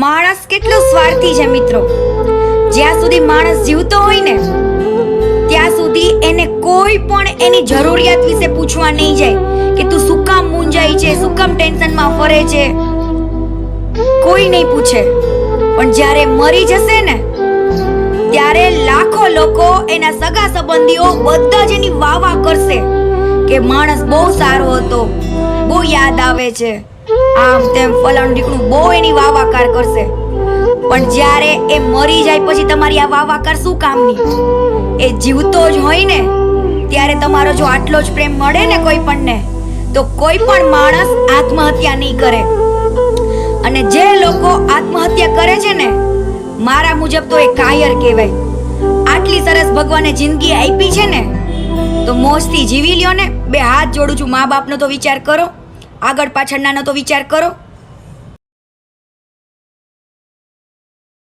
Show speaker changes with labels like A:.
A: માણસ કેટલો સ્વાર્થી છે મિત્રો. જ્યાં સુધી માણસ જીવતો હોય ને, ત્યાં સુધી એને કોઈ પણ એની જરૂરિયાત વિશે પૂછવા નહીં જાય કે તું શું કામ મૂંઝાય છે, શું કામ ટેન્શનમાં ફરે છે. કોઈ નહીં પૂછે. પણ જ્યારે મરી જશે ને, ત્યારે લાખો લોકો એના સગા સંબંધીઓ બધા જ એની વાવા કરશે કે માણસ બહુ સારો હતો, બહુ યાદ આવે છે. આમ તેમ ફલાણું ઢીકણું બહુ એની વાવાકાર કરશે. પણ જ્યારે એ મરી જાય પછી તમારી આ વાવાકાર શું કામની? એ જીવતો જ હોય ને, ત્યારે તમારો જો આટલો જ પ્રેમ મળે ને કોઈ પણને, તો કોઈ પણ માણસ આત્મહત્યા નહીં કરે. અને જે લોકો આત્મહત્યા કરે છે ને, મારા મુજબ તો એ કાયર કહેવાય. આટલી સરસ ભગવાને જિંદગી આપી છે ને, તો મોજથી જીવી લ્યો ને, બે હાથ જોડું છું, મા બાપનો તો વિચાર કરો. આગળ પાછળનાનો તો વિચાર કરો.